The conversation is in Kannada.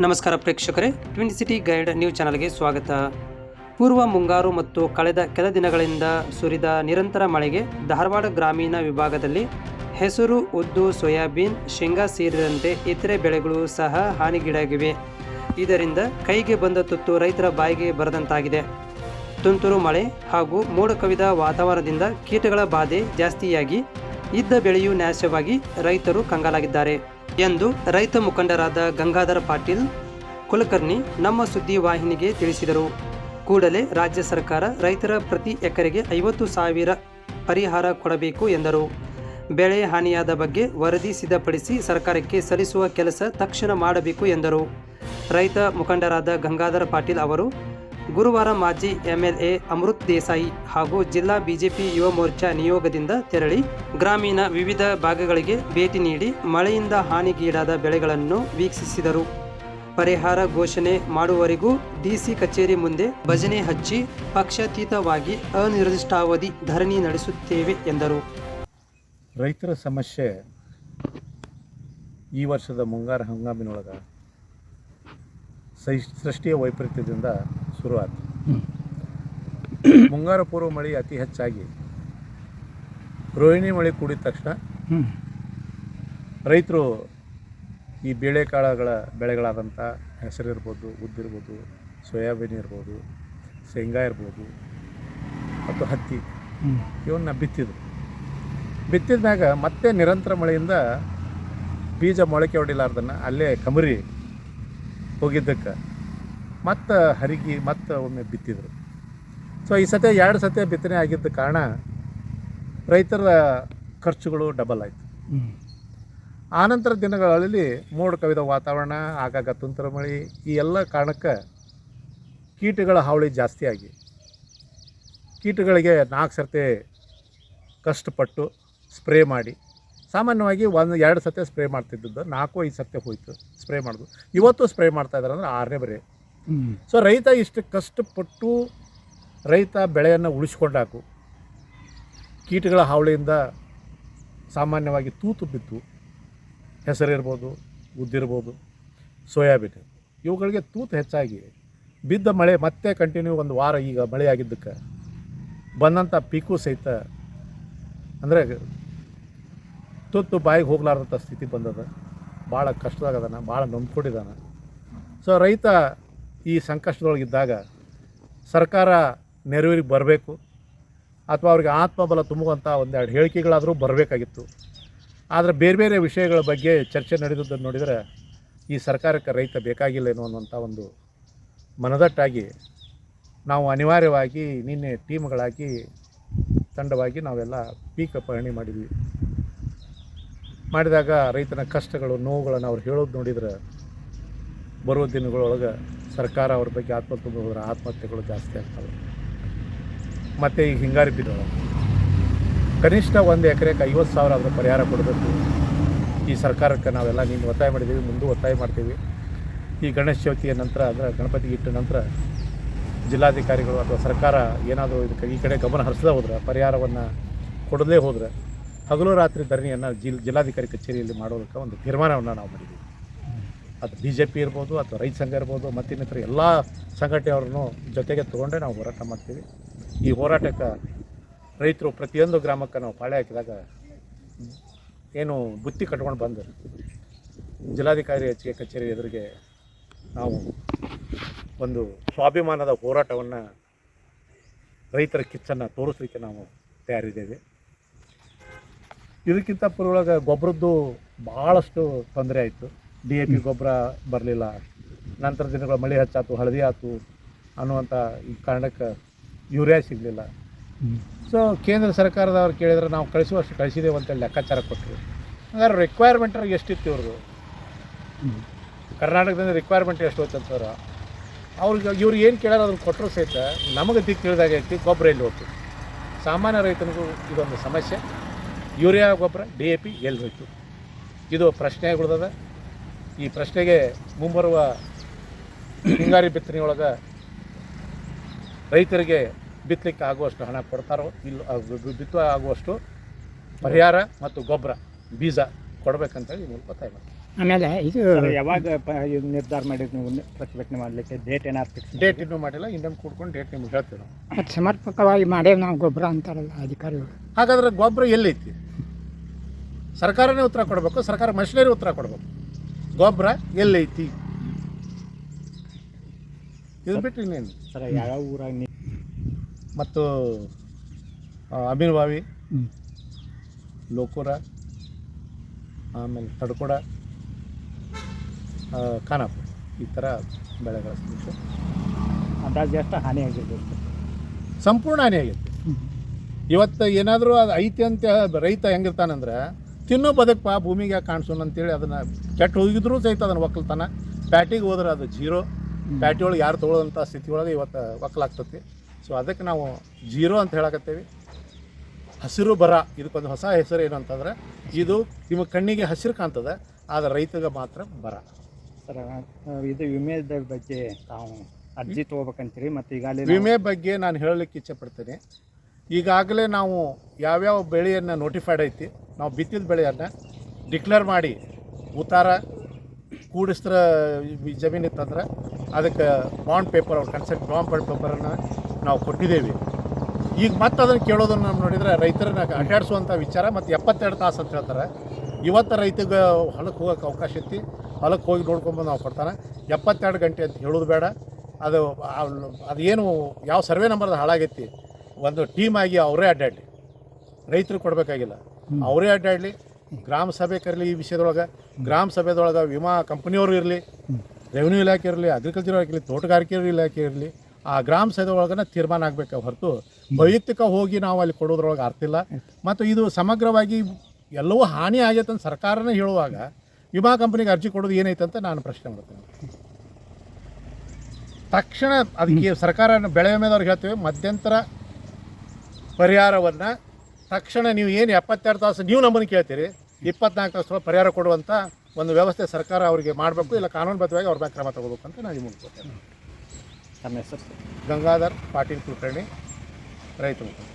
ನಮಸ್ಕಾರ ಪ್ರೇಕ್ಷಕರೇ. ಟ್ವಿನ್ ಸಿಟಿ ಗೈಡ್ ನ್ಯೂಸ್ ಚಾನಲ್ಗೆ ಸ್ವಾಗತ. ಪೂರ್ವ ಮುಂಗಾರು ಮತ್ತು ಕಳೆದ ಕೆಲ ದಿನಗಳಿಂದ ಸುರಿದ ನಿರಂತರ ಮಳೆಗೆ ಧಾರವಾಡ ಗ್ರಾಮೀಣ ವಿಭಾಗದಲ್ಲಿ ಹೆಸರು, ಉದ್ದು, ಸೋಯಾಬೀನ್, ಶೇಂಗಾ ಸೇರಿದಂತೆ ಇತರೆ ಬೆಳೆಗಳು ಸಹ ಹಾನಿಗೀಡಾಗಿವೆ. ಇದರಿಂದ ಕೈಗೆ ಬಂದ ತುತ್ತು ರೈತರ ಬಾಯಿಗೆ ಬರದಂತಾಗಿದೆ. ತುಂತುರು ಮಳೆ ಹಾಗೂ ಮೋಡ ಕವಿದ ವಾತಾವರಣದಿಂದ ಕೀಟಗಳ ಬಾಧೆ ಜಾಸ್ತಿಯಾಗಿ ಇದ್ದ ಬೆಳೆಯೂ ನಾಶವಾಗಿ ರೈತರು ಕಂಗಾಲಾಗಿದ್ದಾರೆ. ಎಂದು ರೈತ ಮುಖಂಡರಾದ ಗಂಗಾಧರ ಪಾಟೀಲ್, ಕುಲಕರ್ಣಿ ನಮ್ಮ ಸುದ್ದಿ ವಾಹಿನಿಗೆ ತಿಳಿಸಿದರು. ಕೂಡಲೇ ರಾಜ್ಯ ಸರ್ಕಾರ ರೈತರ ಪ್ರತಿ ಎಕರೆಗೆ ಐವತ್ತು ಸಾವಿರ ಪರಿಹಾರ ಕೊಡಬೇಕು ಎಂದರು. ಬೆಳೆ ಹಾನಿಯಾದ ಬಗ್ಗೆ ವರದಿ ಸಿದ್ಧಪಡಿಸಿ ಸರ್ಕಾರಕ್ಕೆ ಸಲ್ಲಿಸುವ ಕೆಲಸ ತಕ್ಷಣ ಮಾಡಬೇಕು ಎಂದರು. ರೈತ ಮುಖಂಡರಾದ ಗಂಗಾಧರ ಪಾಟೀಲ್ ಅವರು ಗುರುವಾರ ಮಾಜಿ ಎಂಎಲ್ಎ ಅಮೃತ್ ದೇಸಾಯಿ ಹಾಗೂ ಜಿಲ್ಲಾ ಬಿಜೆಪಿ ಯುವ ಮೋರ್ಚಾ ನಿಯೋಗದಿಂದ ತೆರಳಿ ಗ್ರಾಮೀಣ ವಿವಿಧ ಭಾಗಗಳಿಗೆ ಭೇಟಿ ನೀಡಿ ಮಳೆಯಿಂದ ಹಾನಿಗೀಡಾದ ಬೆಳೆಗಳನ್ನು ವೀಕ್ಷಿಸಿದರು. ಪರಿಹಾರ ಘೋಷಣೆ ಮಾಡುವವರೆಗೂ ಡಿಸಿ ಕಚೇರಿ ಮುಂದೆ ಭಜನೆ ಹಚ್ಚಿ ಪಕ್ಷಾತೀತವಾಗಿ ಅನಿರ್ದಿಷ್ಟಾವಧಿ ಧರಣಿ ನಡೆಸುತ್ತೇವೆ ಎಂದರು. ರೈತರ ಸಮಸ್ಯೆ ಈ ವರ್ಷದ ಮುಂಗಾರು ಹಂಗಾಮಿನೊಳಗೆ ಸೃಷ್ಟಿಯ ವೈಪರೀತ್ಯದಿಂದ ಶುರುವಾಯಿತು ಮುಂಗಾರು ಪೂರ್ವ ಮಳೆ ಅತಿ ಹೆಚ್ಚಾಗಿ ರೋಹಿಣಿ ಮಳೆ ಕೂಡಿದ ತಕ್ಷಣ ರೈತರು ಈ ಬೇಳೆಕಾಳುಗಳ ಬೆಳೆಗಳಾದಂಥ ಹೆಸರಿರ್ಬೋದು ಉದ್ದಿರ್ಬೋದು ಸೋಯಾಬೀನ್ ಇರ್ಬೋದು ಶೇಂಗಾ ಇರ್ಬೋದು ಮತ್ತು ಹತ್ತಿ ಇವನ್ನ ಬಿತ್ತಿದ್ರು. ಬಿತ್ತಿದ ಮ್ಯಾಗ ಮತ್ತೆ ನಿರಂತರ ಮಳೆಯಿಂದ ಬೀಜ ಮೊಳಕೆ ಹೊಡಿಲಾರ್ದನ್ನು ಅಲ್ಲೇ ಕಮರಿ ಹೋಗಿದ್ದಕ್ಕೆ. ಮತ್ತು ಹರಿಗಿ ಮತ್ತು ಒಮ್ಮೆ ಬಿತ್ತಿದ್ರು. ಸೊ ಈ ಸತೆ ಎರಡು ಸತೆ ಬಿತ್ತನೆ ಆಗಿದ್ದ ಕಾರಣ ರೈತರ ಖರ್ಚುಗಳು ಡಬಲ್ ಆಯಿತು. ಆನಂತರ ದಿನಗಳಲ್ಲಿ ಮೋಡ ಕವಿದ ವಾತಾವರಣ ಆಗಾಗ ತುಂತುರು ಮಳೆ ಈ ಎಲ್ಲ ಕಾರಣಕ್ಕೆ ಕೀಟಗಳ ಹಾವಳಿ ಜಾಸ್ತಿಯಾಗಿ ಕೀಟಗಳಿಗೆ ನಾಲ್ಕು ಸರ್ತಿ ಕಷ್ಟಪಟ್ಟು ಸ್ಪ್ರೇ ಮಾಡಿ. ಸಾಮಾನ್ಯವಾಗಿ ಒಂದು ಎರಡು ಸತಿ ಸ್ಪ್ರೇ ಮಾಡ್ತಿದ್ದದ್ದು ನಾಲ್ಕು ಐದು ಸತಿ ಹೋಯಿತು ಸ್ಪ್ರೇ ಮಾಡೋದು. ಇವತ್ತು ಸ್ಪ್ರೇ ಮಾಡ್ತಾ ಇದ್ದಾರೆ ಅಂದ್ರೆ ಆರನೇ ಬರೀ. ಸೊ ರೈತ ಇಷ್ಟು ಕಷ್ಟಪಟ್ಟು ರೈತ ಬೆಳೆಯನ್ನು ಉಳಿಸ್ಕೊಂಡಾಕು, ಕೀಟಗಳ ಹಾವಳಿಯಿಂದ ಸಾಮಾನ್ಯವಾಗಿ ತೂತು ಬಿದ್ದು, ಹೆಸರಿರ್ಬೋದು, ಉದ್ದಿರ್ಬೋದು ಸೋಯಾಬೀನ್ ಇವುಗಳಿಗೆ ತೂತು ಹೆಚ್ಚಾಗಿ ಬಿದ್ದ ಮಳೆ ಮತ್ತೆ ಕಂಟಿನ್ಯೂ ಒಂದು ವಾರ ಈಗ ಮಳೆಯಾಗಿದ್ದಕ್ಕೆ ಬಂದಂಥ ಪೀಕು ಸಹಿತ, ಅಂದರೆ ತುತ್ತು ಬಾಯಿಗೆ ಹೋಗ್ಲಾರ್ದಂಥ ಸ್ಥಿತಿ ಬಂದದ. ಭಾಳ ಕಷ್ಟದಾಗದಾನ ಭಾಳ ನೊಂದ್ಕೊಂಡಿದ್ದಾನೆ ಸೊ ರೈತ ಈ ಸಂಕಷ್ಟದೊಳಗಿದ್ದಾಗ ಸರ್ಕಾರ ನೆರವಿಗೆ ಬರಬೇಕು ಅಥವಾ ಅವ್ರಿಗೆ ಆತ್ಮಬಲ ತುಂಬುವಂಥ ಒಂದೆರಡು ಹೇಳಿಕೆಗಳಾದರೂ ಬರಬೇಕಾಗಿತ್ತು. ಆದರೆ ಬೇರೆ ಬೇರೆ ವಿಷಯಗಳ ಬಗ್ಗೆ ಚರ್ಚೆ ನಡೆದದ್ದನ್ನು ನೋಡಿದರೆ ಈ ಸರ್ಕಾರಕ್ಕೆ ರೈತ ಬೇಕಾಗಿಲ್ಲ ಏನೋ ಒಂದು ಮನದಟ್ಟಾಗಿ ನಾವು ಅನಿವಾರ್ಯವಾಗಿ ನಿನ್ನೆ ಟೀಮ್ಗಳಾಗಿ ತಂಡವಾಗಿ ನಾವೆಲ್ಲ ಪೀಕ ಪಹಣಿ ಮಾಡಿದ್ವಿ. ಮಾಡಿದಾಗ ರೈತನ ಕಷ್ಟಗಳು ನೋವುಗಳನ್ನು ಅವ್ರು ಹೇಳೋದು ನೋಡಿದ್ರೆ ಬರುವ ದಿನಗಳೊಳಗೆ ಸರ್ಕಾರ ಅವ್ರ ಬಗ್ಗೆ ಆತ್ಮ ತುಂಬ ಹೋದ್ರೆ ಆತ್ಮಹತ್ಯೆಗಳು ಜಾಸ್ತಿ ಆಗ್ತವೆ. ಮತ್ತು ಈಗ ಹಿಂಗಾರು ಬಿದ್ದವು ಕನಿಷ್ಠ ಒಂದು ಎಕರೆಗೆ ಐವತ್ತು ಸಾವಿರ ಅದರ ಪರಿಹಾರ ಕೊಡಬೇಕು. ಈ ಸರ್ಕಾರಕ್ಕೆ ನಾವೆಲ್ಲ ನೀನು ಒತ್ತಾಯ ಮಾಡಿದ್ದೀವಿ, ಮುಂದೆ ಒತ್ತಾಯ ಮಾಡ್ತೀವಿ. ಈ ಗಣೇಶ ಚೌತಿಯ ನಂತರ ಅಂದರೆ ಗಣಪತಿ ಇಟ್ಟ ನಂತರ ಜಿಲ್ಲಾಧಿಕಾರಿಗಳು ಅಥವಾ ಸರ್ಕಾರ ಏನಾದರೂ ಇದಕ್ಕೆ ಈ ಕಡೆ ಗಮನ ಹರಿಸದೇ ಹೋದ್ರೆ, ಪರಿಹಾರವನ್ನು ಕೊಡದೇ ಹೋದರೆ ಹಗಲು ರಾತ್ರಿ ಧರಣಿಯನ್ನು ಜಿಲ್, ಜಿಲ್ಲಾಧಿಕಾರಿ ಕಚೇರಿಯಲ್ಲಿ ಮಾಡೋದಕ್ಕೆ ಒಂದು ತೀರ್ಮಾನವನ್ನು ನಾವು ಮಾಡಿದ್ದೀವಿ. ಅದು ಬಿ ಜೆ ಪಿ ಇರ್ಬೋದು ಅಥವಾ ರೈತ ಸಂಘ ಇರ್ಬೋದು ಮತ್ತಿನ್ನಿತರ ಎಲ್ಲ ಸಂಘಟನೆಯವ್ರನ್ನು ಜೊತೆಗೆ ತೊಗೊಂಡೇ ನಾವು ಹೋರಾಟ ಮಾಡ್ತೀವಿ. ಈ ಹೋರಾಟಕ್ಕೆ ರೈತರು ಪ್ರತಿಯೊಂದು ಗ್ರಾಮಕ್ಕೆ ನಾವು ಪಾಳೆ ಹಾಕಿದಾಗ ಏನು ಬುತ್ತಿ ಕಟ್ಕೊಂಡು ಬಂದರು. ಜಿಲ್ಲಾಧಿಕಾರಿ ಹೆಚ್ಚಿಗೆ ಕಚೇರಿ ಎದುರಿಗೆ ನಾವು ಒಂದು ಸ್ವಾಭಿಮಾನದ ಹೋರಾಟವನ್ನು ರೈತರ ಕಿಚ್ಚನ್ನು ತೋರಿಸ್ಲಿಕ್ಕೆ ನಾವು ತಯಾರಿದ್ದೇವೆ. ಇದಕ್ಕಿಂತ ಪೂರ್ವೊಳಗೆ ಗೊಬ್ಬರದ್ದು ಭಾಳಷ್ಟು ತೊಂದರೆ ಆಯಿತು. ಡಿ ಎ ಪಿ ಗೊಬ್ಬರ ಬರಲಿಲ್ಲ. ನಂತರ ದಿನಗಳ ಮಳೆ ಹೆಚ್ಚಾತು, ಹಳದಿ ಆಯ್ತು ಅನ್ನುವಂಥ ಈ ಕಾರಣಕ್ಕೆ ಯೂರಿಯಾ ಸಿಗಲಿಲ್ಲ. ಸೊ ಕೇಂದ್ರ ಸರ್ಕಾರದವ್ರು ಕೇಳಿದ್ರೆ ನಾವು ಕಳಿಸುವಷ್ಟು ಕಳಿಸಿದ್ದೇವೆ ಅಂತೇಳಿ ಲೆಕ್ಕಾಚಾರ ಕೊಟ್ಟರು ಹಂಗಾರೆ ರಿಕ್ವೈರ್ಮೆಂಟ್ರಿಗೆ ಎಷ್ಟಿತ್ತು ಇವ್ರದ್ದು? ಕರ್ನಾಟಕದಿಂದ ರಿಕ್ವೈರ್ಮೆಂಟ್ ಎಷ್ಟು ಹೋಯ್ತು ಅಂತಾರೆ ಅವ್ರಿಗೆ ಇವ್ರು ಏನು ಕೇಳಾರ ಅದನ್ನು ಕೊಟ್ಟರು ಸಹಿತ ನಮಗೆ ದಿಕ್ಕು ತಿಳಿದಾಗ ಐತಿ, ಗೊಬ್ಬರ ಎಲ್ಲಿ ಹೋಯ್ತು? ಸಾಮಾನ್ಯ ರೈತನಿಗೂ ಇದೊಂದು ಸಮಸ್ಯೆ. ಯೂರಿಯಾ ಗೊಬ್ಬರ, ಡಿ ಎ ಪಿ ಎಲ್ಲಿ ಹೋಯ್ತು? ಇದು ಪ್ರಶ್ನೆ ಈ ಪ್ರಶ್ನೆಗೆ ಮುಂಬರುವ ಹಿಂಗಾರಿ ಬಿತ್ತನೆಯೊಳಗೆ ರೈತರಿಗೆ ಬಿತ್ತಲಿಕ್ಕೆ ಆಗುವಷ್ಟು ಹಣ ಕೊಡ್ತಾರೋ ಇಲ್ಲ ಬಿತ್ತುವ ಆಗುವಷ್ಟು ಪರಿಹಾರ ಮತ್ತು ಗೊಬ್ಬರ ಬೀಜ ಕೊಡಬೇಕಂತೇಳಿ ಮೂಲಕ ಆಮೇಲೆ ಇದು ಯಾವಾಗ ಇದು ನಿರ್ಧಾರ ಮಾಡಿದ್ರು ನೀವು ಪ್ರತಿಭಟನೆ ಮಾಡಲಿಕ್ಕೆ? ಡೇಟ್ ಏನಾದ್ರು ಫಿಕ್ಸ್ ಡೇಟ್ ಇನ್ನೂ ಮಾಡಿಲ್ಲ ಇನ್ನೊಂದು ಕೂಡ್ಕೊಂಡು ಡೇಟ್ ನಿಮ್ಗೆ ಹೇಳ್ತೀವಿ ನಾವು. ಮತ್ತು ಸಮರ್ಪಕವಾಗಿ ಮಾಡೇವು ನಾವು ಗೊಬ್ಬರ ಅಂತಾರಲ್ಲ ಅಧಿಕಾರಿಗಳು. ಹಾಗಾದ್ರೆ ಗೊಬ್ಬರ ಎಲ್ಲೈತಿ? ಸರ್ಕಾರನೇ ಉತ್ತರ ಕೊಡಬೇಕು ಸರ್ಕಾರ ಮಷಿನರಿ ಉತ್ತರ ಕೊಡಬೇಕು. ಗೊಬ್ಬರ ಎಲ್ಲೈತಿ? ಇದು ಬಿಟ್ಟು ಇನ್ನೇನು? ಸರ್ ಯಾವ ಊರಾಗ ನೀ ಮತ್ತು ಅಮೀರ್ಬಾವಿ ಲೋಕೂರ ಆಮೇಲೆ ತಡ್ಕೊಡ ಖಾನಾಪುರ ಈ ಥರ ಬೆಳೆಗಳ ಸಮೀಕ್ಷೆ. ಅಂದಾಜು ಎಷ್ಟು ಹಾನಿ ಆಗಿರ್ಬೋದು? ಸಂಪೂರ್ಣ ಹಾನಿ ಆಗೈತಿ ಇವತ್ತು ಏನಾದರೂ ಅದು ಐತಿ ಅಂತ ರೈತ ಹೆಂಗಿರ್ತಾನಂದ್ರೆ ತಿನ್ನೋ ಬದುಕಪ್ಪ ಭೂಮಿಗೆ ಯಾಕೆ ಕಾಣಿಸೋಣ ಅಂತೇಳಿ ಅದನ್ನು ಕೆಟ್ಟ ಹೋಗಿದ್ರು ಸಹಿತ ಅದನ್ನು ಒಕ್ಕಲ್ತನ. ಪ್ಯಾಟಿಗೆ ಹೋದ್ರೆ ಅದು ಜೀರೋ. ಪ್ಯಾಟಿ ಒಳಗೆ ಯಾರು ತೊಗೊಳ್ಳೋಂಥ ಸ್ಥಿತಿ ಒಳಗೆ ಇವತ್ತು ಒಕ್ಕಲಾಗ್ತತಿ. ಸೊ ಅದಕ್ಕೆ ನಾವು ಜೀರೋ ಅಂತ ಹೇಳಕತ್ತೇವೆ. ಹಸಿರು ಬರ ಇದಕ್ಕೊಂದು ಹೊಸ ಹೆಸರು ಏನು ಅಂತಂದ್ರೆ ಇದು ನಿಮ್ಮ ಕಣ್ಣಿಗೆ ಹಸಿರು ಕಾಣ್ತದೆ ಆದರೆ ರೈತಗೆ ಮಾತ್ರ ಬರ. ಸರ್ ಇದು ವಿಮೆದ ಬಗ್ಗೆ ತಾವು ಅರ್ಜಿ ತೊಗೋಬೇಕಂತೀರಿ ಮತ್ತು ಈಗಾಗಲೇ ವಿಮೆ ಬಗ್ಗೆ ನಾನು ಹೇಳಲಿಕ್ಕೆ ಇಚ್ಛೆಪಡ್ತೇನೆ ಈಗಾಗಲೇ ನಾವು ಯಾವ್ಯಾವ ಬೆಳೆಯನ್ನು ನೋಟಿಫೈಡ್ ಐತಿ, ನಾವು ಬಿತ್ತಿದ ಬೆಳೆಯನ್ನು ಡಿಕ್ಲೇರ್ ಮಾಡಿ ಉತ್ತಾರ ಕೂಡಿಸ್ತ್ರ ಜಮೀನು ಇತ್ತಂದ್ರೆ ಅದಕ್ಕೆ ಬಾಂಡ್ ಪೇಪರ್ ಅವ್ರ ಕನ್ಸೆಂಟ್ ಬಾಂಡ್ ಪೇಪರನ್ನು ನಾವು ಕೊಟ್ಟಿದ್ದೇವೆ ಈಗ ಮತ್ತೆ ಅದನ್ನು ಕೇಳೋದನ್ನು ನಾವು ನೋಡಿದರೆ ರೈತರನ್ನ ಅಡ್ಡಾಡಿಸುವಂಥ ವಿಚಾರ ಮತ್ತು ಎಪ್ಪತ್ತೆರಡು ತಾಸು ಅಂತ ಹೇಳ್ತಾರೆ. ಇವತ್ತು ರೈತಗೆ ಹೊಲಕ್ಕೆ ಹೋಗೋಕೆ ಅವಕಾಶ ಐತಿ ಹೊಲಕ್ಕೆ ಹೋಗಿ ನೋಡ್ಕೊಂಬಂದು ನಾವು ಕೊಡ್ತಾನೆ ಎಪ್ಪತ್ತೆರಡು ಗಂಟೆ ಅಂತ ಹೇಳೋದು ಬೇಡ. ಅದು ಅದೇನು ಯಾವ ಸರ್ವೆ ನಂಬರ್ದು ಹಾಳಾಗೈತಿ. ಒಂದು ಟೀಮ್ ಆಗಿ ಅವರೇ ಅಡ್ಡಾಡಲಿ. ರೈತರು ಕೊಡಬೇಕಾಗಿಲ್ಲ. ಅವರೇ ಅಡ್ಡಾಡಲಿ. ಗ್ರಾಮ ಸಭೆ ಕರಲಿ ಈ ವಿಷಯದೊಳಗೆ. ಗ್ರಾಮ ಸಭೆದೊಳಗೆ ವಿಮಾ ಕಂಪ್ನಿಯವರು ಇರಲಿ. ರೆವಿನ್ಯೂ ಇಲಾಖೆ ಇರಲಿ ಅಗ್ರಿಕಲ್ಚರ್ ಇರಲಿ, ತೋಟಗಾರಿಕೆ ಇಲಾಖೆ ಇರಲಿ, ಆ ಗ್ರಾಮ ಸಭೆ ಒಳಗನ ತೀರ್ಮಾನ ಆಗಬೇಕು ಹೊರತು? ವೈಯಕ್ತಿಕ ಹೋಗಿ ನಾವು ಅಲ್ಲಿ ಕೊಡೋದ್ರೊಳಗೆ ಇಲ್ಲ. ಮತ್ತು ಇದು ಸಮಗ್ರವಾಗಿ ಎಲ್ಲವೂ ಹಾನಿ ಆಗೈತೆ ಅಂತ ಸರ್ಕಾರನೇ ಹೇಳುವಾಗ ವಿಮಾ ಕಂಪ್ನಿಗೆ ಅರ್ಜಿ ಕೊಡೋದು ಏನೈತೆ ಅಂತ ನಾನು ಪ್ರಶ್ನೆ ಮಾಡ್ತೇನೆ. ತಕ್ಷಣ ಅದಕ್ಕೆ ಸರ್ಕಾರ ಬೆಳೆ ವಿಮೆದವ್ರಿಗೆ ಹೇಳ್ತೇವೆ, ಮಧ್ಯಂತರ ಪರಿಹಾರವನ್ನು ತಕ್ಷಣ ನೀವು ಏನು ಎಪ್ಪತ್ತೆರಡು ತಾಸು ನೀವು ನಮ್ಮನ್ನು ಕೇಳ್ತೀರಿ ಇಪ್ಪತ್ನಾಲ್ಕು ತಾಸು ಪರಿಹಾರ ಕೊಡುವಂಥ ಒಂದು ವ್ಯವಸ್ಥೆ ಸರ್ಕಾರ ಅವರಿಗೆ ಮಾಡಬೇಕು ಇಲ್ಲ ಕಾನೂನುಬದ್ಧವಾಗಿ ಅವ್ರ ಮೇಲೆ ಕ್ರಮ ತಗೋಬೇಕು ಅಂತ ನಾನು ನಿಮ್ಗೆ ಕೊಡ್ತೇನೆ ತಮ್ಮ ಹೆಸರು? ಸರ್ ಗಂಗಾಧರ್ ಪಾಟೀಲ್ ಕುಲಕರ್ಣಿ ರೈತ ಮುಖಂಡ.